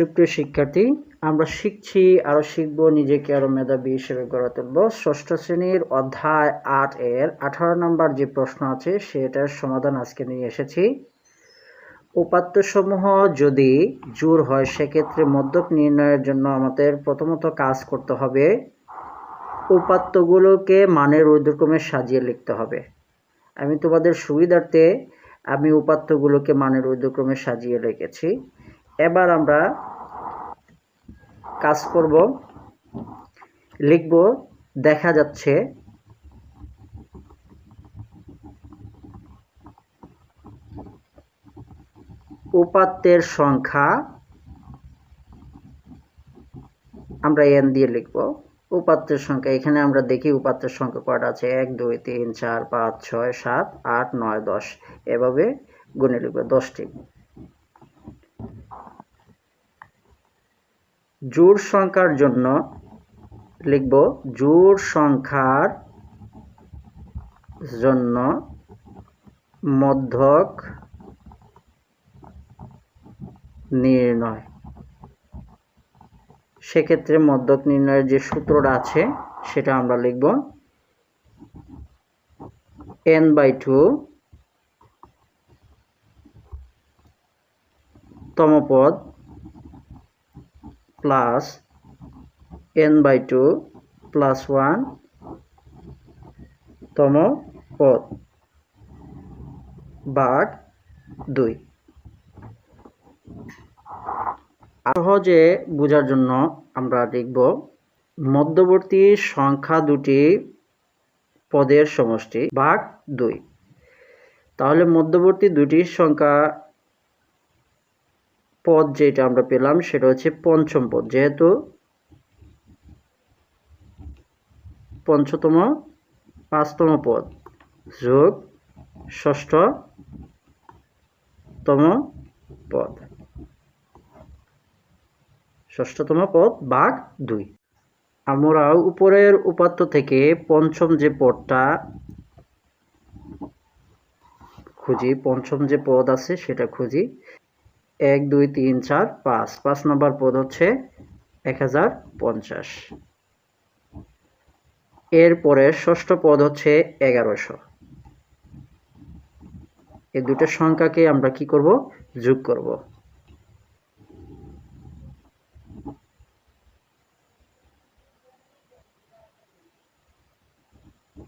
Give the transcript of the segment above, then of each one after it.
সুপ্রিয় শিক্ষার্থী, আমরা শিখছি, আরও শিখব, নিজেকে আরও মেধাবী হিসেবে গড়ে তুলব। ষষ্ঠ শ্রেণির অধ্যায় আট এর আঠারো নম্বর যে প্রশ্ন আছে, সেটার সমাধান আজকে নিয়ে এসেছি। উপাত্তসমূহ যদি জোর হয়, সেক্ষেত্রে মদ্যপ নির্ণয়ের জন্য আমাদের প্রথমত কাজ করতে হবে, উপাত্তগুলোকে মানের ঊর্ধ্বক্রমে সাজিয়ে লিখতে হবে। আমি তোমাদের সুবিধার্থে আমি উপাত্তগুলোকে মানের ঊর্ধ্বক্রমে সাজিয়ে রেখেছি। এবার আমরা কাজ করব। লিখব, দেখা যাচ্ছে। উপাত্তের সংখ্যা, আমরা এন দিয়ে লিখব। উপাত্তের সংখ্যা, এখানে আমরা দেখি উপাত্তের সংখ্যা কয়টা আছে? এক, দুই, তিন, চার, পাঁচ, ছয়, সাত, আট, নয়, দশ। এভাবে গুণে লিখব, দশটি। জোড় সংখ্যার জন্য লিখব জোড় সংখ্যার জন্য মধ্যক নির্ণয়। সেক্ষেত্রে মধ্যক নির্ণয়ের যে সূত্রটা আছে, সেটা আমরা লিখব N by two তমপদ plus N by two plus one তম পদ বাঘ দুই। সহজে বোঝার জন্য আমরা লিখব মধ্যবর্তী সংখ্যা দুটি পদের সমষ্টি, ভাগ দুই। তাহলে মধ্যবর্তী দুটি সংখ্যা পদ যেটা আমরা পেলাম সেটা হচ্ছে পঞ্চম পদ, যেহেতু পঞ্চতম, পাঁচতম পদ, যোগ ষষ্ঠতম পদ। ষষ্ঠতম পদ ভাগ দুই। আমরা উপরের উপাত্ত থেকে পঞ্চম যে পদটা খুঁজি, পঞ্চম যে পদ আছে সেটা খুঁজি। এক, দুই, তিন, চার, পাঁচ। পাঁচ নম্বর পদ হচ্ছে এক হাজার পঞ্চাশ। এরপরে ষষ্ঠ পদ হচ্ছে এগারোশো। এই দুটো সংখ্যাকে আমরা কি করব? যোগ করব।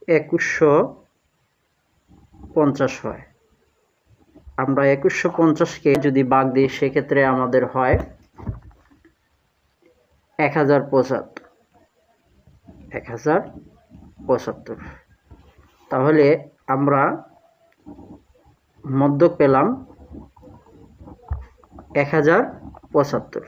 একুশশো পঞ্চাশ হয়। আমরা একুশশো পঞ্চাশকে যদি বাগ দিই, সেক্ষেত্রে আমাদের হয় এক হাজার পঁচাত্তর। এক হাজার পঁচাত্তর। তাহলে আমরা মধ্য পেলাম এক হাজার পঁচাত্তর।